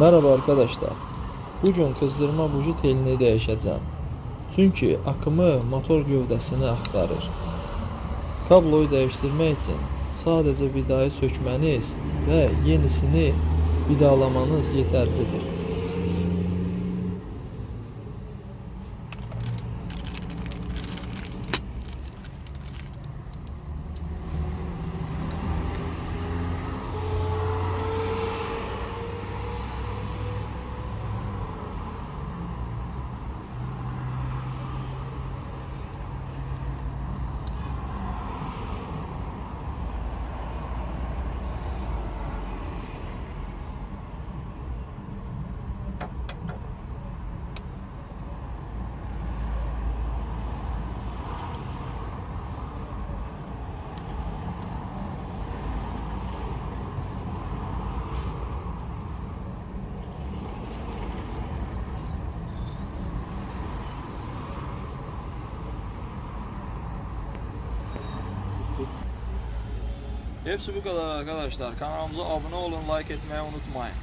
Merhaba arkadaşlar. Bugün kızdırma buji telini değişeceğim. Çünkü akımı motor gövdəsini axtarır. Kabloyu değiştirmek için sadece vidayı sökmeniz ve yenisini vidalamanız yeterlidir. Hepsi bu kadar arkadaşlar. Kanalımıza abone olun, like etmeyi unutmayın.